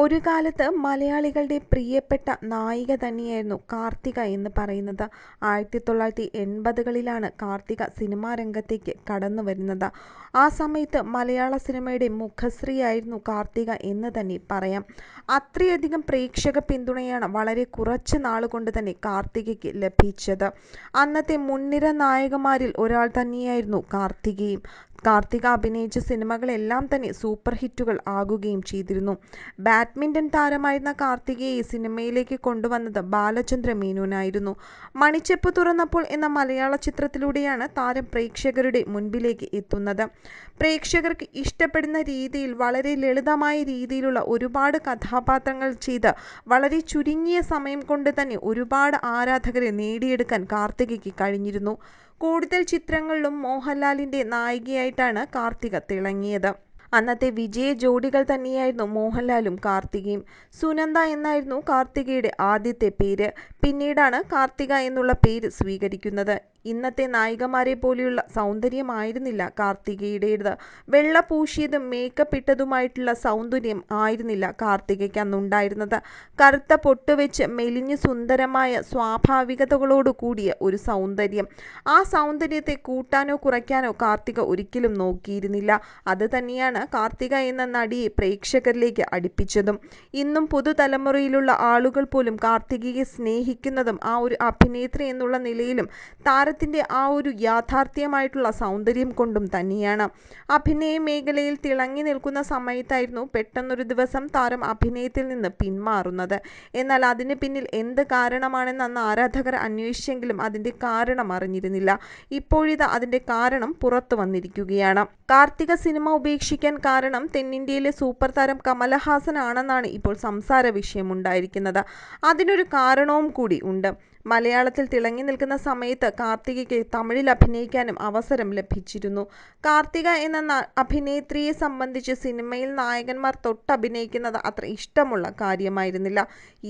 ഒരു കാലത്ത് മലയാളികളുടെ പ്രിയപ്പെട്ട നായിക തന്നെയായിരുന്നു കാർത്തിക എന്ന് പറയുന്നത്. ആയിരത്തി തൊള്ളായിരത്തി എൺപതുകളിലാണ് കാർത്തിക സിനിമാ രംഗത്തേക്ക് കടന്നു വരുന്നത്. ആ സമയത്ത് മലയാള സിനിമയുടെ മുഖശ്രീയായിരുന്നു കാർത്തിക എന്ന് തന്നെ പറയാം. അത്രയധികം പ്രേക്ഷക പിന്തുണയാണ് വളരെ കുറച്ച് നാളുകൊണ്ട് തന്നെ കാർത്തികയ്ക്ക് ലഭിച്ചത്. അന്നത്തെ മുൻനിര നായകന്മാരിൽ ഒരാൾ തന്നെയായിരുന്നു കാർത്തികയും. കാർത്തിക അഭിനയിച്ച സിനിമകളെല്ലാം തന്നെ സൂപ്പർ ഹിറ്റുകൾ ആകുകയും ചെയ്തിരുന്നു. ബാഡ്മിന്റൺ താരമായിരുന്ന കാർത്തികയെ സിനിമയിലേക്ക് കൊണ്ടുവന്നത് ബാലചന്ദ്ര മേനോനായിരുന്നു. മണിച്ചെപ്പ് തുറന്നപ്പോൾ എന്ന മലയാള ചിത്രത്തിലൂടെയാണ് താരം പ്രേക്ഷകരുടെ മുൻപിലേക്ക് എത്തുന്നത്. പ്രേക്ഷകർക്ക് ഇഷ്ടപ്പെടുന്ന രീതിയിൽ വളരെ ലളിതമായ രീതിയിലുള്ള ഒരുപാട് കഥാപാത്രങ്ങൾ ചെയ്ത് വളരെ ചുരുങ്ങിയ സമയം കൊണ്ട് തന്നെ ഒരുപാട് ആരാധകരെ നേടിയെടുക്കാൻ കാർത്തികയ്ക്ക് കഴിഞ്ഞിരുന്നു. കൂടുതൽ ചിത്രങ്ങളിലും മോഹൻലാലിന്റെ നായികയായിട്ടാണ് കാർത്തിക തിളങ്ങിയത്. അന്നത്തെ വിജയ ജോഡികൾ തന്നെയായിരുന്നു മോഹൻലാലും കാർത്തികയും. സുനന്ദ എന്നായിരുന്നു കാർത്തികയുടെ ആദ്യത്തെ പേര്. പിന്നീടാണ് കാർത്തിക എന്നുള്ള പേര് സ്വീകരിക്കുന്നത്. ഇന്നത്തെ നായികമാരെ പോലെയുള്ള സൗന്ദര്യമായിരുന്നില്ല കാർത്തികയുടേത്. വെള്ള പൂശിയതും മേക്കപ്പ് ഇട്ടതുമായിട്ടുള്ള സൗന്ദര്യം ആയിരുന്നില്ല കാർത്തികയ്ക്ക് അന്നുണ്ടായിരുന്നത് കറുത്ത പൊട്ടുവെച്ച് മെലിഞ്ഞ് സുന്ദരമായ സ്വാഭാവികതകളോട് കൂടിയ ഒരു സൗന്ദര്യം. ആ സൗന്ദര്യത്തെ കൂട്ടാനോ കുറയ്ക്കാനോ കാർത്തിക ഒരിക്കലും നോക്കിയിരുന്നില്ല. അത് തന്നെയാണ് കാർത്തിക എന്ന നടിയെ പ്രേക്ഷകരിലേക്ക് അടുപ്പിച്ചതും. ഇന്നും പുതുതലമുറയിലുള്ള ആളുകൾ പോലും കാർത്തികയെ സ്നേഹിക്കുന്നതും ആ ഒരു അഭിനേത്രി എന്നുള്ള നിലയിലും താരത്തിന്റെ ആ ഒരു യാഥാർത്ഥ്യമായിട്ടുള്ള സൗന്ദര്യം കൊണ്ടും തന്നെയാണ്. അഭിനയ മേഖലയിൽ തിളങ്ങി നിൽക്കുന്ന സമയത്തായിരുന്നു പെട്ടെന്നൊരു ദിവസം താരം അഭിനയത്തിൽ നിന്ന് പിന്മാറുന്നത്. എന്നാൽ അതിന് പിന്നിൽ എന്ത് കാരണമാണെന്ന് അന്ന് ആരാധകർ അന്വേഷിച്ചെങ്കിലും അതിന്റെ കാരണം അറിഞ്ഞിരുന്നില്ല. ഇപ്പോഴിത് അതിന്റെ കാരണം പുറത്തു വന്നിരിക്കുകയാണ്. കാർത്തിക സിനിമ ഉപേക്ഷിക്കാൻ കാരണം തെന്നിന്ത്യയിലെ സൂപ്പർ താരം കമലഹാസൻ ആണെന്നാണ് ഇപ്പോൾ സംസാര വിഷയമുണ്ടായിരിക്കുന്നത്. അതിനൊരു കാരണവും കൂടി ഉണ്ട്. മലയാളത്തിൽ തിളങ്ങി നിൽക്കുന്ന സമയത്ത് കാർത്തികയ്ക്ക് തമിഴിൽ അഭിനയിക്കാനും അവസരം ലഭിച്ചിരുന്നു. കാർത്തിക എന്ന അഭിനേത്രിയെ സംബന്ധിച്ച് സിനിമയിൽ നായകന്മാർ തൊട്ടഭിനയിക്കുന്നത് അത്ര ഇഷ്ടമുള്ള കാര്യമായിരുന്നില്ല.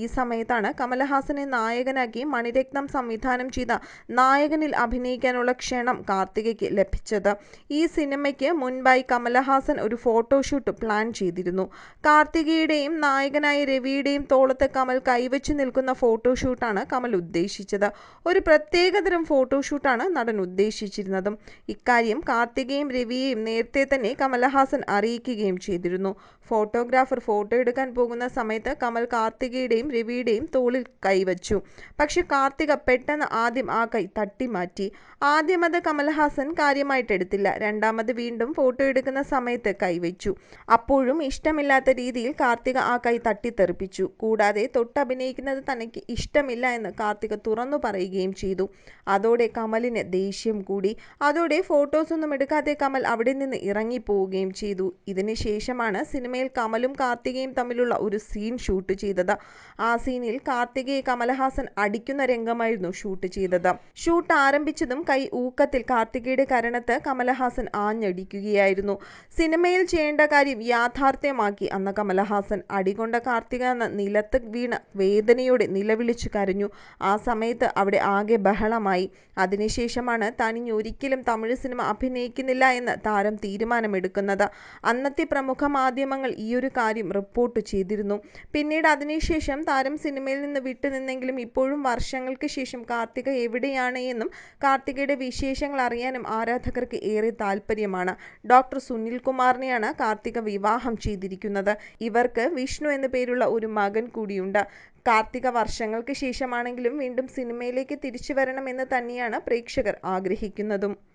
ഈ സമയത്താണ് കമലഹാസനെ നായകനാക്കി മണിരത്നം സംവിധാനം ചെയ്ത നായകനിൽ അഭിനയിക്കാനുള്ള ക്ഷണം കാർത്തികയ്ക്ക് ലഭിച്ചത്. ഈ സിനിമയ്ക്ക് മുൻപായി കമലഹാസൻ ഒരു ഫോട്ടോഷൂട്ട് പ്ലാൻ ചെയ്തിരുന്നു. കാർത്തികയുടെയും നായകനായ രവിയുടെയും തോളത്ത് കമൽ കൈവച്ചു നിൽക്കുന്ന ഫോട്ടോഷൂട്ടാണ് കമൽ ഉദ്ദേശിച്ചത്. ഒരു പ്രത്യേകതരം ഫോട്ടോഷൂട്ടാണ് നടൻ ഉദ്ദേശിച്ചിരുന്നതും. ഇക്കാര്യം കാർത്തികയും രവിയെയും നേരത്തെ തന്നെ കമൽഹാസൻ അറിയിക്കുകയും ചെയ്തിരുന്നു. ഫോട്ടോഗ്രാഫർ ഫോട്ടോ എടുക്കാൻ പോകുന്ന സമയത്ത് കമൽ കാർത്തികയുടെയും രവിയുടെയും തോളിൽ കൈവച്ചു. പക്ഷെ കാർത്തിക പെട്ടെന്ന് ആദ്യം ആ കൈ തട്ടിമാറ്റി. ആദ്യം അത് കമൽഹാസൻ കാര്യമായിട്ടെടുത്തില്ല രണ്ടാമത് വീണ്ടും ഫോട്ടോ എടുക്കുന്ന സമയത്ത് കൈവച്ചു. അപ്പോഴും ഇഷ്ടമില്ലാത്ത രീതിയിൽ കാർത്തിക ആ കൈ തട്ടിത്തെറിപ്പിച്ചു. കൂടാതെ തൊട്ടഭിനയിക്കുന്നത് തനിക്ക് ഇഷ്ടമില്ല എന്ന് കാർത്തിക തുറന്നു പറയുകയും ചെയ്തു. അതോടെ കമലിന് ദേഷ്യം കൂടി. അതോടെ ഫോട്ടോസൊന്നും എടുക്കാതെ കമൽ അവിടെ നിന്ന് ഇറങ്ങിപ്പോവുകയും ചെയ്തു. ഇതിന് ശേഷമാണ് സിനിമയിൽ കമലും കാർത്തികയും തമ്മിലുള്ള ഒരു സീൻ ഷൂട്ട് ചെയ്തത്. ആ സീനിൽ കാർത്തികയെ കമൽഹാസൻ അടിക്കുന്ന രംഗമായിരുന്നു ഷൂട്ട് ചെയ്തത്. ഷൂട്ട് ആരംഭിച്ചതും കൈ ഊക്കത്തിൽ കാർത്തികയുടെ കരണത്ത് കമലഹാസൻ ആഞ്ഞടിക്കുകയായിരുന്നു. സിനിമയിൽ ചെയ്യേണ്ട കാര്യം യാഥാർത്ഥ്യമാക്കി അന്ന് കമലഹാസൻ അടികൊണ്ട കാർത്തിക എന്ന നിലത്ത് വീണ വേദനയോടെ നിലവിളിച്ചു കരഞ്ഞു. ആ സമയത്ത് അവിടെ ആകെ ബഹളമായി. അതിനുശേഷമാണ് താൻ ഇനി ഒരിക്കലും തമിഴ് സിനിമ അഭിനയിക്കുന്നില്ല എന്ന് താരം തീരുമാനമെടുക്കുന്നത്. അന്നത്തെ പ്രമുഖ മാധ്യമങ്ങൾ ഈയൊരു കാര്യം റിപ്പോർട്ട് ചെയ്തിരുന്നു. പിന്നീട് അതിനുശേഷം താരം സിനിമയിൽ നിന്ന് വിട്ടുനിന്നെങ്കിലും ഇപ്പോഴും വർഷങ്ങൾക്ക് ശേഷം കാർത്തിക എവിടെയാണ് എന്നും കാർത്തികയുടെ വിശേഷങ്ങൾ അറിയാനും ആരാധകർക്ക് ഏറെ താല്പര്യമാണ് ഡോക്ടർ സുനിൽ കുമാറിനെയാണ് കാർത്തിക വിവാഹം ചെയ്തിരിക്കുന്നത്. ഇവർക്ക് വിഷ്ണു എന്നു പേരുള്ള ഒരു മകൻ കൂടിയുണ്ട്. കാർത്തിക വർഷങ്ങൾക്ക് ശേഷമാണെങ്കിലും വീണ്ടും സിനിമയിലേക്ക് തിരിച്ചു വരണമെന്ന് തന്നെയാണ് പ്രേക്ഷകർ ആഗ്രഹിക്കുന്നതും